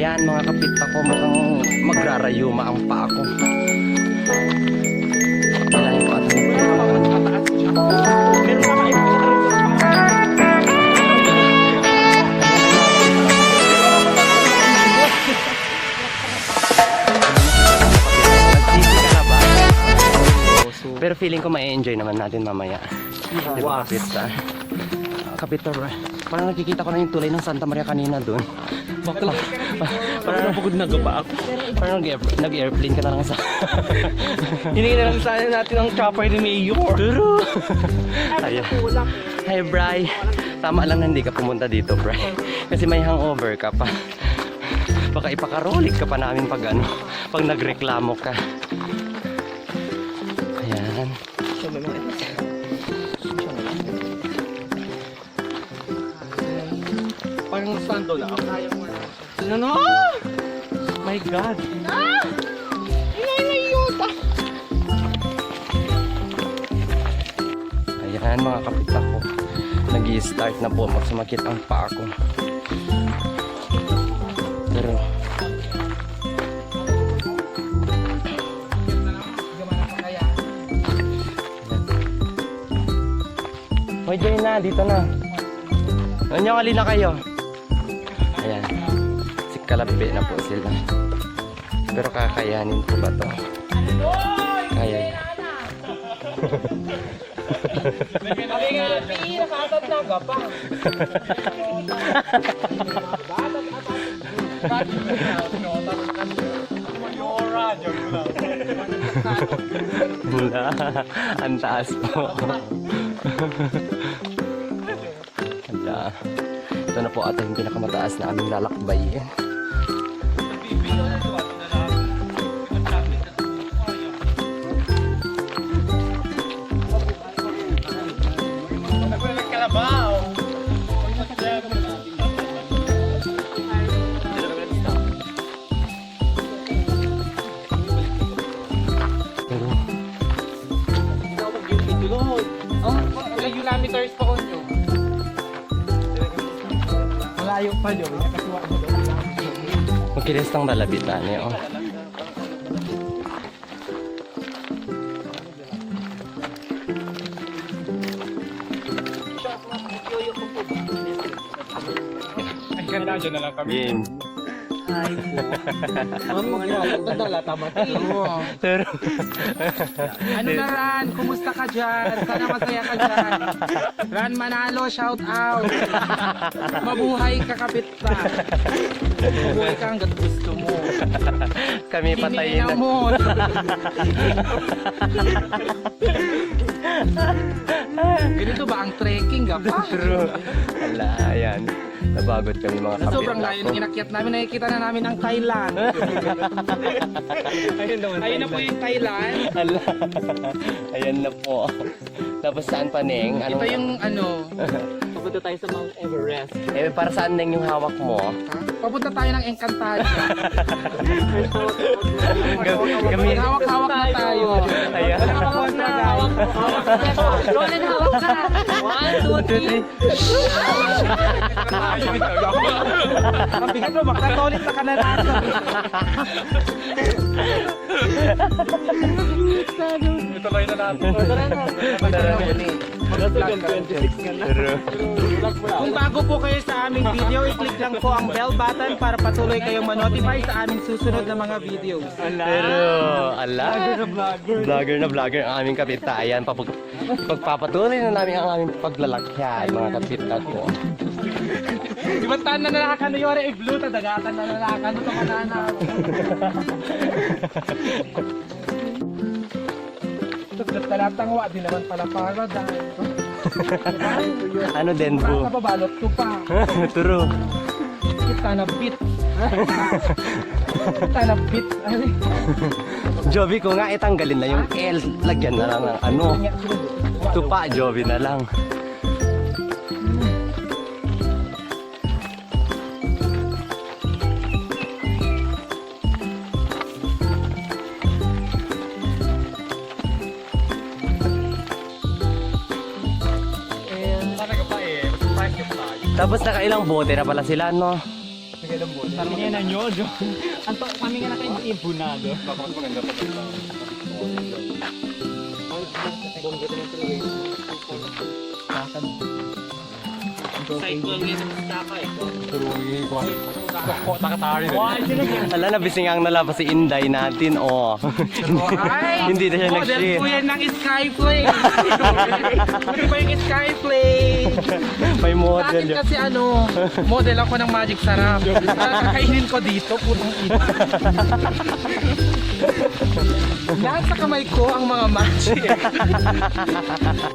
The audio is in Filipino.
Ayan mga kapit ako mukhang magrarayuma ang paa ko. Kailangan ko atin. Pa kayo. Pero feeling ko ma-enjoy naman natin mamaya. Diba, wow. Diba, kapit sa kapit Parang nakikita ko na yung tulay ng Santa Maria kanina doon. Bakla. Parang napagod na gaba ako. Parang nag-air- nag-airplane ka na lang sa... Hiningi na lang sana natin ang chopper ni Mayor. Turo! Ayun. Hi, Bri. Tama lang na hindi ka pumunta dito, Bri. Kasi may hangover ka pa. Baka ipakarolik ka pa namin pag ano, pag nagreklamo ka. Ayan. Parang sando na ako. Ano no? My God. Ayan mga kapita ko. nag start na po. Sumakit ang paa ko. Pero... Hoy, Jay na. Dito na. Ano halina kayo? Ayan. Kalabi na po sila. Pero kakayanin po ba to? Kaya. Wala. Ang taas po. Ito na po ata yung pinakamataas na aming lalakbayin. Malayo pa yun. Nakasuwa mo doon. magkilis ng lalabitan eh. Oh. Ang ganda dyan na lang kami. Game. Ang mga nila, tamati. Pero, Ano na Ran? Kumusta ka dyan? Sana masaya ka dyan. Ran Manalo, shout out. Mabuhay ka kapit pa. Mabuhay ka hanggat gusto mo. kami patayin na. mo. Ganito ba ang trekking ka pa? True. Wala, ayan. Nabagod kami mga kapit. sobrang layo ng inakyat namin, nakikita na namin ang Thailand. Ayun na po yung Thailand. Ayan na po. Tapos saan pa, Neng? Ito yung ano, Pupunta tayo sa Mount Everest. Eh, para saan, Neng, yung hawak mo? ha? papunta tayo ng Encantadia. Kami, Hawak-hawak na tayo. Ayan. Wala ka kontra, guys. Roland, hawak ka! One, two, three. Ang bigat mo, baka tolit na ka na natin. Ituloy na natin. Kung bago po kayo sa aming video, i-click lang po ang bell button para patuloy kayong ma-notify sa aming susunod na mga videos. Pero, ala. Vlogger na vlogger ang aming kapita. Ayan, papag pagpapatuloy na namin ang aming paglalakyan, mga kapita ko. Tan na nalakan na yore, i-blue, tadagatan na nalakan ito manana. Ito, talatang wa, di naman pala para dahil. Ano, Denbo? Para babalot to pa. Turo. Kita na bit. Kita na bit. Joby ko nga, itanggalin na yung L. Lagyan na lang ng ano. Tupa, Joby na lang. Tapos nakailang bote na pala sila, no? Kami nga na nyo, Jo. Anto, kami nga na kayo ibunado. Baka mas maganda pa dito. Ala, nabising ang nalabas si Inday natin, oh. Hindi na siya model nag-share. po yan ng Skyplay. Ano ba yung Skyplay? May Sa model akin yun. kasi ano, model ako ng Magic Sarap. Kakainin ko dito, putang ina. Lahat sa kamay ko ang mga magic.